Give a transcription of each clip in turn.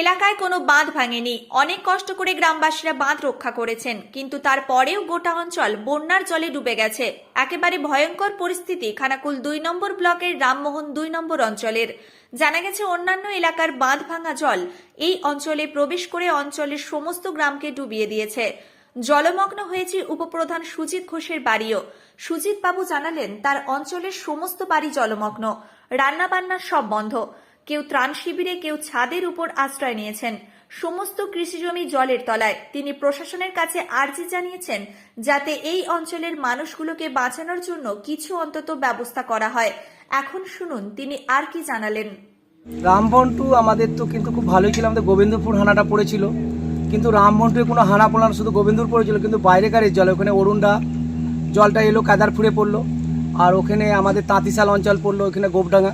এলাকায় কোনো বাঁধ ভাঙেনি। অনেক কষ্ট করে গ্রামবাসীরা বাঁধ রক্ষা করেছেন, কিন্তু তারপরেও গোটা অঞ্চল বন্যার জলে ডুবে গেছে। একেবারে ভয়ঙ্কর পরিস্থিতি খানাকুল দুই নম্বর ব্লকের রামমোহন দুই নম্বর অঞ্চলের। জানা গেছে, অন্যান্য এলাকার বাঁধ ভাঙা জল এই অঞ্চলে প্রবেশ করে অঞ্চলের সমস্ত গ্রামকে ডুবিয়ে দিয়েছে। জলমগ্ন হয়েছে উপপ্রধান সুজিত ঘোষের বাড়িও। সুজিত বাবু জানালেন, তার অঞ্চলের সমস্ত বাড়ি জলমগ্ন। রান্নাবান্না সব বন্ধ। কেউ ত্রাণ শিবিরে, কেউ ছাদের উপর আশ্রয় নিয়েছেন। সমস্ত কৃষিজমি জলের তলায়। তিনি প্রশাসনের কাছে আর্জি জানিয়েছেন যাতে এই অঞ্চলের মানুষগুলোকে বাঁচানোর জন্য কিছু অন্তত ব্যবস্থা করা হয়। এখন শুনুন, তিনি আর কি জানালেন। রামবন্টু আমাদের তো কিন্তু খুব ভালোই ছিল, আমাদের গোবিন্দপুর হানাটা পড়েছিল। কিন্তু রামবন্টু에 কোনো হানা পড়ল না শুধু গোবিন্দপুর পড়েছিল, কিন্তু বাইরেকারের জল, ওখানে অরুণডা জলটা এলো, কাদারপুরে পড়ল। আর ওখানে আমাদের তাঁতিশাল অঞ্চল পড়ল, ওখানে গোপডাঙ্গা।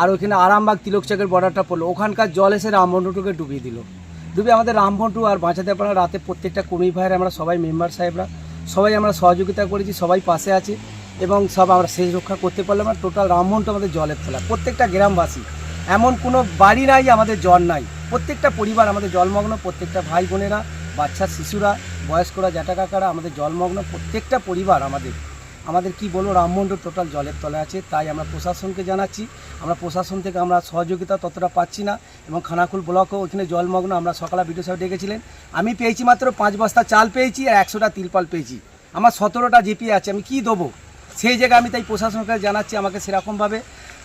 আর ওখানে আরামবাগ তিলকচাকের বর্ডারটা পড়ল। ওখানকার জল এসে রামবন্টুকে ডুবিয়ে দিল। ডুবিয়ে আমাদের রামবন্টু আর বাঁচাতে পারা রাতে প্রত্যেকটা কর্মী ভাইয়ের আমরা সবাই মেম্বার সাহেবরা, সবাই আমরা সহযোগিতা করেছি, সবাই পাশে আছি এবং সব আমরা শেষ রক্ষা করতে পারলাম আর টোটাল রামবন্টু আমাদের জলের তলা প্রত্যেকটা গ্রামবাসী, এমন কোনো বাড়ি নাই, আমাদের জল নাই। প্রত্যেকটা পরিবার আমাদের জলমগ্ন, প্রত্যেকটা ভাই বোনেরা বাচ্চা, শিশুরা, বয়স্করা জ্যাঠা কাকারা আমাদের জলমগ্ন, প্রত্যেকটা পরিবার আমাদের আমাদের কি বলব রামমন্ড টোটাল জলের তলায় আছে, তাই আমরা প্রশাসনকে জানাচ্ছি। আমরা প্রশাসন থেকে আমরা সহযোগিতা ততটা পাচ্ছি না এবং খানাকুল ব্লকও ওখানে জলমগ্ন, আমরা সকালে ভিডিও সাহেব ডেকেছিলেন। আমি পেয়েছি মাত্র পাঁচ বস্তা চাল পেয়েছি আর একশোটা তিরপাল পেয়েছি। আমার সতেরোটা জিপি আছে, আমি কি দেবো? সেই জায়গায় আমি তাই প্রশাসনকে জানাচ্ছি আমাকে সেরকমভাবে।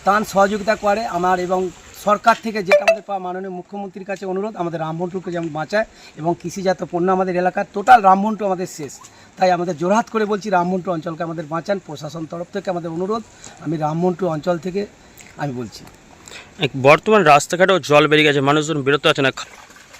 তান সহযোগিতা করে আমার এবং সরকার থেকে যেটা আমাদের পাওয়া মাননীয় মুখ্যমন্ত্রীর কাছে অনুরোধ, আমাদের রামবন্টুকে যেমন বাঁচায় এবং কৃষিজাত পণ্য আমাদের এলাকার টোটাল রামবন্টু আমাদের শেষ। তাই আমাদের জোরহাত করে বলছি রামমন্টু অঞ্চলকে আমাদের বাঁচান, প্রশাসন তরফ থেকে আমাদের অনুরোধ, আমি রামমন্টু অঞ্চল থেকে আমি বলছি। বর্তমান রাস্তাঘাটেও জল বেরিয়ে গেছে, মানুষজন বিরত আছে না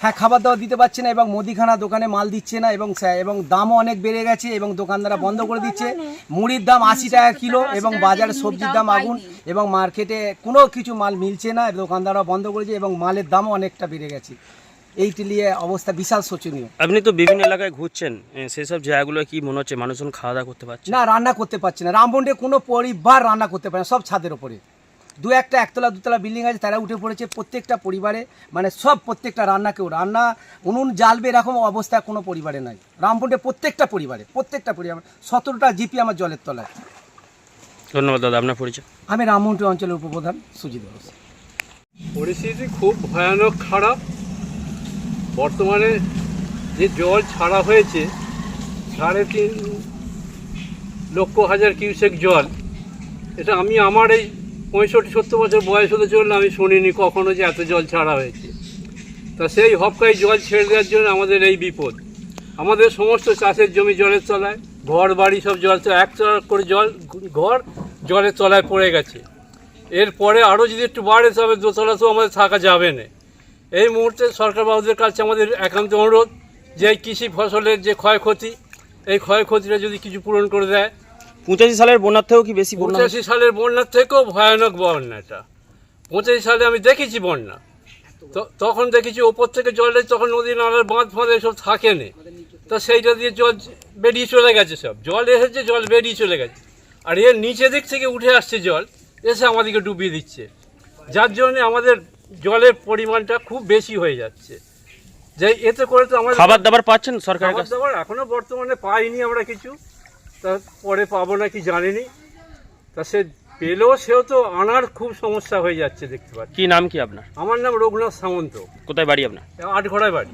হ্যাঁ খাবার দাবার দিতে পারছে না এবং মুদিখানা দোকানে মাল দিচ্ছে না এবং এবং দামও অনেক বেড়ে গেছে এবং দোকানদাররা বন্ধ করে দিচ্ছে। মুড়ির দাম আশি টাকা কিলো এবং বাজারে সবজির দাম আগুন এবং মার্কেটে কোনো কিছু মাল মিলছে না দোকানদাররা বন্ধ করেছে এবং মালের দামও অনেকটা বেড়ে গেছে। এইটি নিয়ে অবস্থা বিশাল শোচনীয়। আপনি তো বিভিন্ন এলাকায় ঘুরছেন সেসব জায়গাগুলো কি মনে হচ্ছে মানুষজন খাওয়া দাওয়া করতে পারছে? না রান্না করতে পারছে না। রামবন্ডে কোনো পরিবার রান্না করতে পারে না সব ছাদের ওপরে। দু একটা একতলা দুতলা বিল্ডিং আছে তারা উঠে পড়েছে প্রত্যেকটা পরিবারে। মানে সব প্রত্যেকটা রান্না কেউ রান্না উনুন জ্বালবে এরকম অবস্থা কোনো পরিবারে নাই। রামবন্ডে প্রত্যেকটা পরিবারে প্রত্যেকটা পরিবার সতেরোটা জিপি আমার জলের তলায়। ধন্যবাদ দাদা আপনার পরিচয়। আমি রামমন্ডি অঞ্চলের উপপ্রধান সুজিত ঘোষ। পরিস্থিতি খুব ভয়ানক খারাপ। বর্তমানে যে জল ছাড়া হয়েছে সাড়ে তিন লক্ষ হাজার কিউসেক জল এটা আমি আমার এই পঁয়ষট্টি, সত্তর বছর বয়স হতে চললে আমি শুনিনি কখনো যে এত জল ছাড়া হয়েছে। তা সেই হপকায় জল ছেড়ে দেওয়ার জন্য আমাদের এই বিপদ। আমাদের সমস্ত চাষের জমি জলের তলায়, ঘর, বাড়ি সব জল এক করে জল, ঘর জলের তলায় পড়ে গেছে। এরপরে আরও যদি একটু বাড়ে তবে দোতলা তো আমাদের থাকা যাবে না। এই মুহূর্তে সরকার বাবুদের কাছে আমাদের একান্ত অনুরোধ যে কৃষি ফসলের যে ক্ষয়ক্ষতি, এই ক্ষয়ক্ষতিটা যদি কিছু পূরণ করে দেয় পঁচাশি সালের বন্যার থেকেও কি বেশি বন্যা? পঁচাশি সালের বন্যার থেকেও ভয়ানক বন্যা এটা। পঁচাশি সালে আমি দেখেছি বন্যা। তখন দেখেছি ওপর থেকে জল এসে তখন নদী নালার বাঁধ ফাঁধ এসব থাকে না তো সেইটা দিয়ে জল বেরিয়ে চলে গেছে সব। জল এসেছে জল বেরিয়ে চলে গেছে। আর এর নিচে দিক থেকে উঠে আসছে জল এসে আমাদেরকে ডুবিয়ে দিচ্ছে। যার জন্য আমাদের জলের পরিমাণটা খুব বেশি হয়ে যাচ্ছে। যে এতে করে তো আমাদের খাবার দাবার পাচ্ছেন সরকারের খাবার দাবার এখনও বর্তমানে পাইনি আমরা কিছু। তা পরে পাবো নাকি জানিনি। তা সে পেলেও সেও তো আনার খুব সমস্যা হয়ে যাচ্ছে দেখতে পাচ্ছি। কি নাম কি আপনার? আমার নাম রঘুনাথ সামন্ত। কোথায় বাড়ি আপনার? আটঘড়ায় বাড়ি।